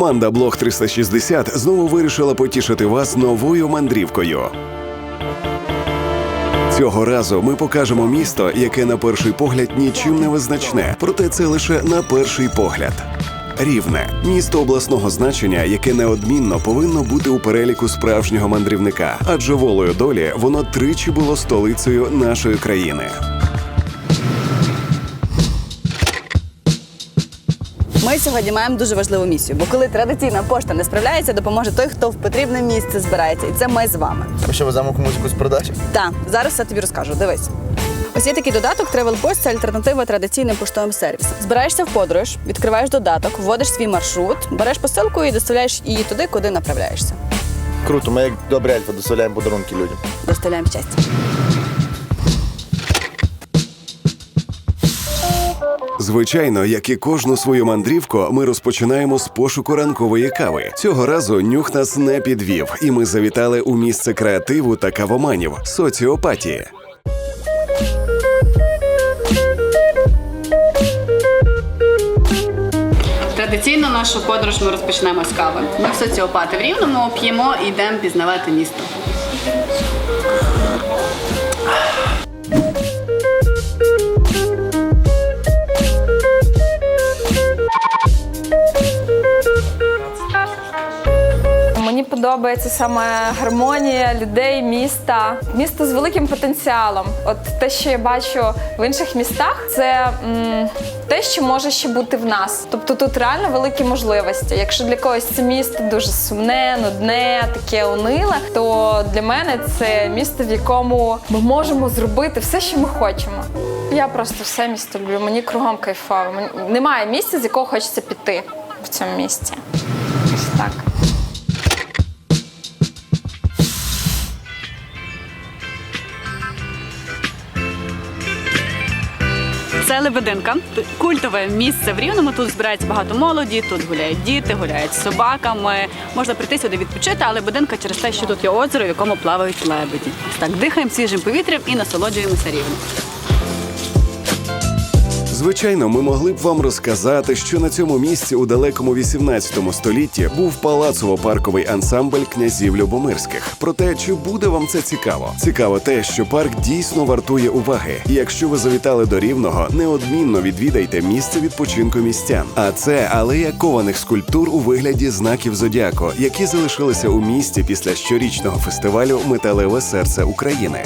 Команда Блог 360 знову вирішила потішити вас новою мандрівкою. Цього разу ми покажемо місто, яке на перший погляд нічим не визначне, проте це лише на перший погляд. Рівне місто обласного значення, яке неодмінно повинно бути у переліку справжнього мандрівника, адже волею долі воно тричі було столицею нашої країни. Ми сьогодні маємо дуже важливу місію, бо коли традиційна пошта не справляється, допоможе той, хто в потрібне місце збирається. І це ми з вами. Ми що веземо комусь якусь продачу? Так, зараз все тобі розкажу. Дивись. Ось є такий додаток Travel Post – це альтернатива традиційним поштовим сервісам. Збираєшся в подорож, відкриваєш додаток, вводиш свій маршрут, береш посилку і доставляєш її туди, куди направляєшся. Круто, ми як добрі ельфи доставляємо подарунки людям. Доставляємо щастя. Звичайно, як і кожну свою мандрівку, ми розпочинаємо з пошуку ранкової кави. Цього разу нюх нас не підвів, і ми завітали у місце креативу та кавоманів соціопатії. Традиційно нашу подорож ми розпочнемо з кави. Ми в соціопати в рівному п'ємо і йдемо пізнавати місто. Подобається саме гармонія людей, міста, місто з великим потенціалом. От те, що я бачу в інших містах, це м, те, що може ще бути в нас. Тобто тут реально великі можливості. Якщо для когось це місто дуже сумне, нудне, таке униле, то для мене це місто, в якому ми можемо зробити все, що ми хочемо. Я просто все місто люблю. Мені кругом кайфово. Немає місця, з якого хочеться піти в цьому місті. Ось так. Лебединка, культове місце в Рівному. Тут збирається багато молоді, тут гуляють діти, гуляють з собаками. Можна прийти сюди відпочити, але Лебединка через те, що тут є озеро, в якому плавають лебеді. Так, дихаємо свіжим повітрям і насолоджуємося рівнем. Звичайно, ми могли б вам розказати, що на цьому місці у далекому 18 столітті був палацово-парковий ансамбль князів Любомирських. Проте, чи буде вам це цікаво? Цікаво те, що парк дійсно вартує уваги. І якщо ви завітали до рівного, неодмінно відвідайте місце відпочинку містян. А це алея кованих скульптур у вигляді знаків зодіаку, які залишилися у місті після щорічного фестивалю Металеве серце України.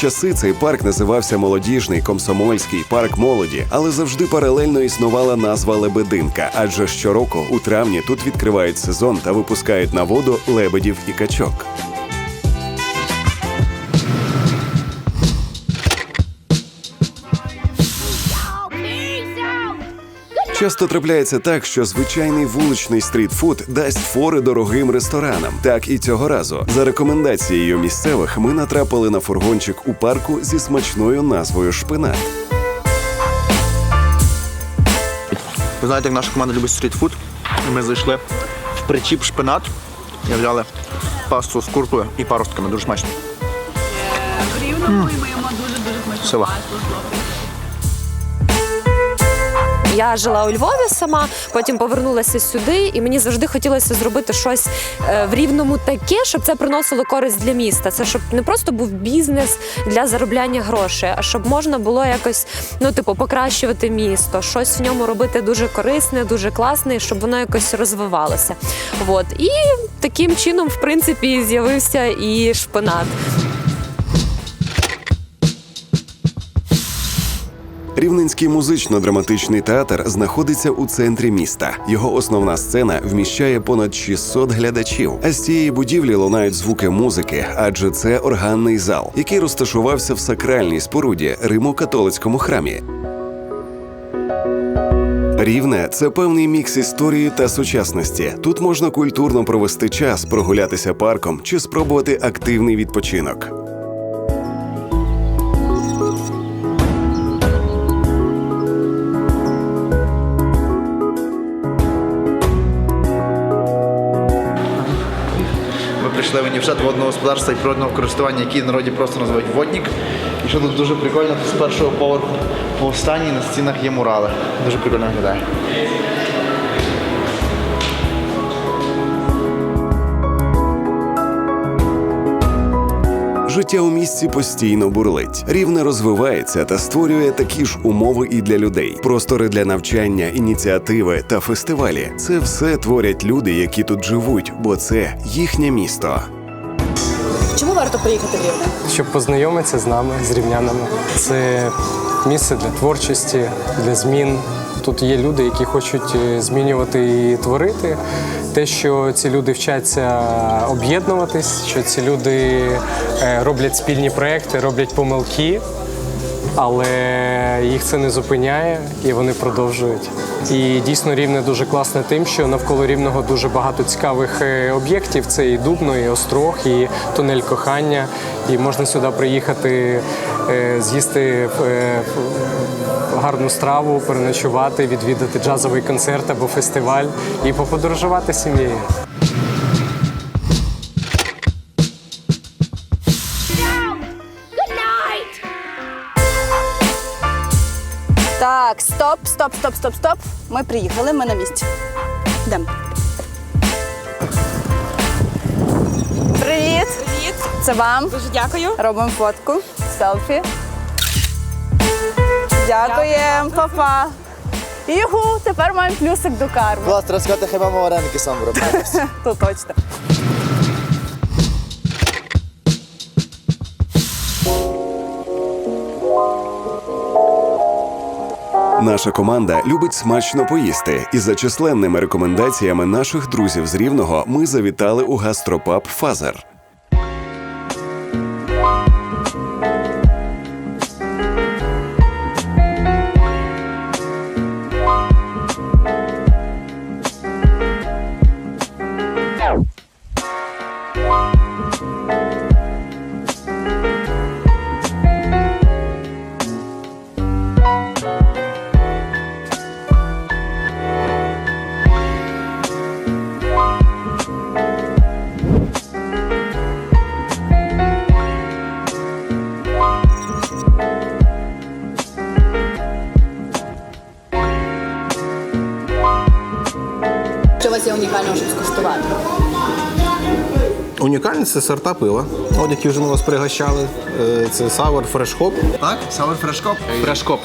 Часи цей парк називався молодіжний комсомольський парк молоді, але завжди паралельно існувала назва Лебединка, адже щороку у травні тут відкривають сезон та випускають на воду лебедів і качок. Часто трапляється так, що звичайний вуличний стрітфуд дасть фори дорогим ресторанам. Так і цього разу. За рекомендацією місцевих ми натрапили на фургончик у парку зі смачною назвою Шпинат. Ви знаєте, як наша команда любить стрітфуд. Ми зайшли в причіп шпинат і взяли пасту з куркою і паростками. Дуже смачно. В рівному ми маємо дуже дуже Сила. Я жила у Львові сама, потім повернулася сюди, і мені завжди хотілося зробити щось е, в рівному таке, щоб це приносило користь для міста. Це щоб не просто був бізнес для заробляння грошей, а щоб можна було якось ну, типу, покращувати місто, щось в ньому робити дуже корисне, дуже класне, щоб воно якось розвивалося. От і таким чином, в принципі, з'явився і шпинат. Рівненський музично-драматичний театр знаходиться у центрі міста. Його основна сцена вміщає понад 600 глядачів. А з цієї будівлі лунають звуки музики, адже це органний зал, який розташувався в сакральній споруді Римо-католицькому храмі. Рівне це певний мікс історії та сучасності. Тут можна культурно провести час, прогулятися парком чи спробувати активний відпочинок. Університет водного господарства і природного користування, який в народі просто називають воднік. І що тут дуже прикольно, тут з першого поверху по останній на стінах є мурали. Дуже прикольно виглядає. Життя у місті постійно бурлить. Рівне розвивається та створює такі ж умови і для людей. Простори для навчання, ініціативи та фестивалі. Це все творять люди, які тут живуть, бо це їхнє місто. Варто приїхати в Рівне? щоб познайомитися з нами, з рівнянами. Це місце для творчості, для змін. Тут є люди, які хочуть е, змінювати і творити. Те, що ці люди вчаться об'єднуватись, що ці люди е, роблять спільні проекти, роблять помилки, але їх це не зупиняє і вони продовжують. І дійсно рівне дуже класне тим, що навколо рівного дуже багато цікавих е, об'єктів. Це і Дубно, і Острог, і тунель кохання. І можна сюди приїхати, е, з'їсти е, гарну страву, переночувати, відвідати джазовий концерт або фестиваль і поподорожувати сім'єю. Так, стоп, стоп, стоп, стоп, стоп. Ми приїхали, ми на місці. Йдемо. Привіт! Привіт! Це вам. Дуже дякую. Робимо фотку, селфі. Дякуємо, папа. Юху, тепер маємо плюсик до карми. Клас, треба сказати, хай мама вареники сам робить. То точно. Наша команда любить смачно поїсти, і за численними рекомендаціями наших друзів з Рівного ми завітали у гастропаб Фазер. Що у вас є унікального, щоб скуштувати? Унікальність це сорта пива. От які вже ми вас пригощали. Е, Це Sour Fresh Hop. Так? Сауер фрешкоп? Фрешкоп.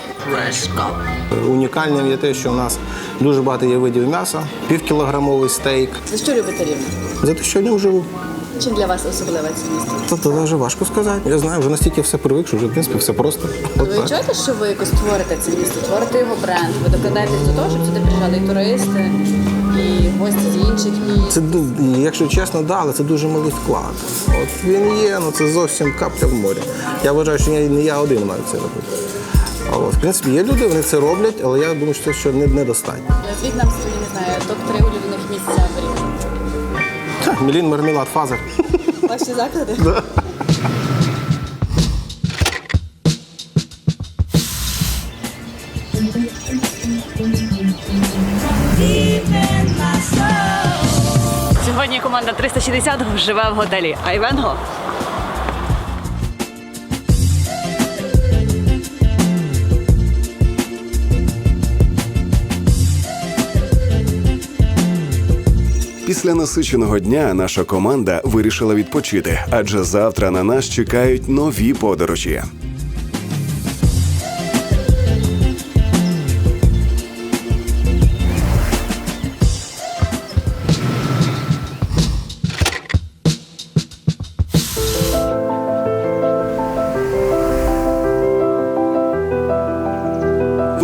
Е, Унікальним є те, що у нас дуже багато є видів м'яса, півкілограмовий стейк. За що любите рівне? За те, що в ньому живу. Чим для вас особливе це місто? Та це вже важко сказати. Я знаю, вже настільки все привик, що вже в принципі все просто. От Ви так. що ви якось творите це місто, творите його бренд, ви докладаєтесь до того, щоб сюди приїжджали і туристи, і гості з інших міст. Це якщо чесно, да, але це дуже малий вклад. От він є, ну це зовсім капля в морі. Я вважаю, що я- не я один маю це робити. А от, в принципі, є люди, вони це роблять, але я думаю, що це ще не- недостатньо. Назвіть нам свої, не знаю, топ-3 улюблених місця в Рівному. Мілін, мармелад, фазер. Ваші заклади? Сьогодні команда 360 живе в готелі Айвенго. Після насиченого дня наша команда вирішила відпочити, адже завтра на нас чекають нові подорожі.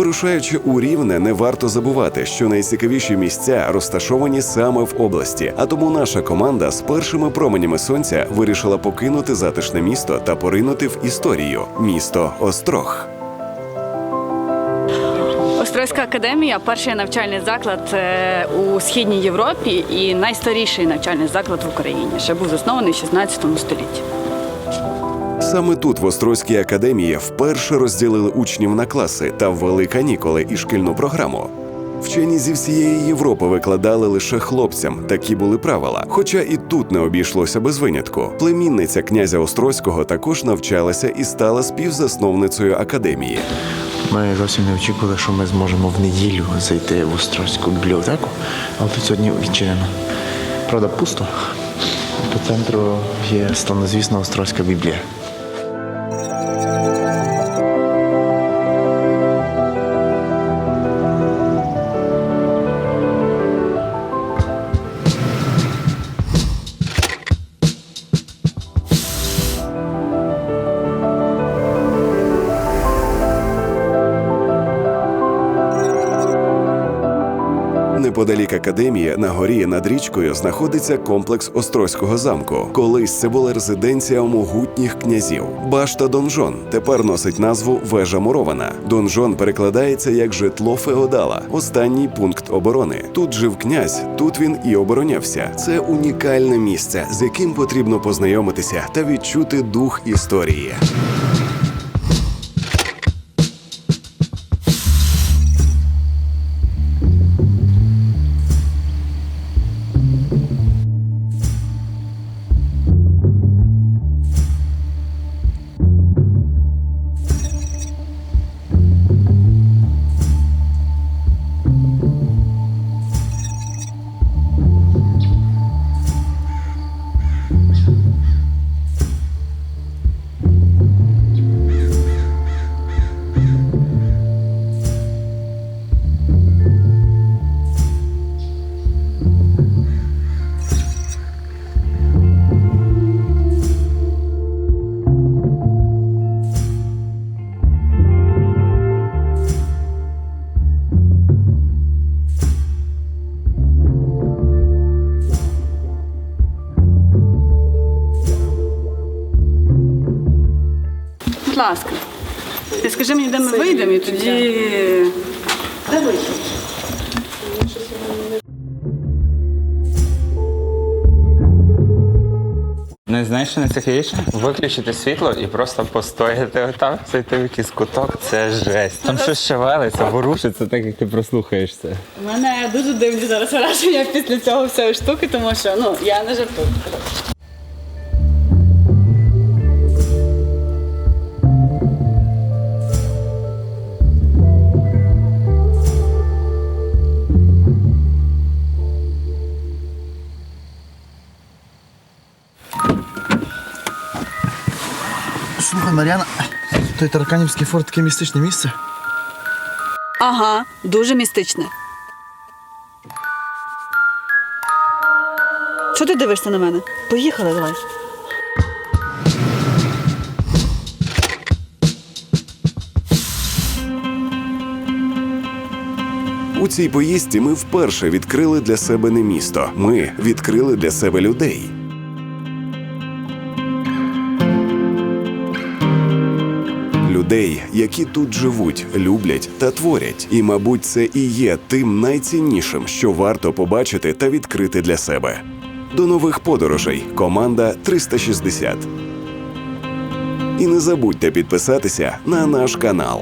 Вирушаючи у Рівне, не варто забувати, що найцікавіші місця розташовані саме в області. А тому наша команда з першими променями сонця вирішила покинути затишне місто та поринути в історію місто Острог. Острозька академія перший навчальний заклад е, у східній Європі і найстаріший навчальний заклад в Україні. Ще був заснований в 16 столітті. Саме тут, в Острозькій академії, вперше розділили учнів на класи та ввели канікули і шкільну програму. Вчені зі всієї Європи викладали лише хлопцям. Такі були правила. Хоча і тут не обійшлося без винятку. Племінниця князя Острозького також навчалася і стала співзасновницею академії. Ми зовсім не очікували, що ми зможемо в неділю зайти в Острозьку бібліотеку, але тут сьогодні відчинено. Правда, пусто. По центру є славнозвісна Острозька біблія. Неподалік академії на горі над річкою знаходиться комплекс Острозького замку. Колись це була резиденція могутніх князів. Башта Донжон тепер носить назву Вежа Мурована. Донжон перекладається як житло феодала, останній пункт оборони. Тут жив князь, тут він і оборонявся. Це унікальне місце, з яким потрібно познайомитися та відчути дух історії. Ласка, ти скажи мені, де ми вийдемо, і тоді. Де? Не знаєш, що найцікавіше? Виключити світло і просто постояти отам, зайти в якийсь куток, це жесть. Там щось шевелиться, ворушиться, так як ти прослухаєшся. У мене дуже дивні зараз враження після цього всієї штуки, тому що ну я не жартую. Мар'яна, той Тараканівський форт таке містичне місце. Ага, дуже містичне. Чого ти дивишся на мене? Поїхали, давай. У цій поїздці ми вперше відкрили для себе не місто. Ми відкрили для себе людей. Людей, які тут живуть, люблять та творять. І, мабуть, це і є тим найціннішим, що варто побачити та відкрити для себе. До нових подорожей. Команда 360. І не забудьте підписатися на наш канал.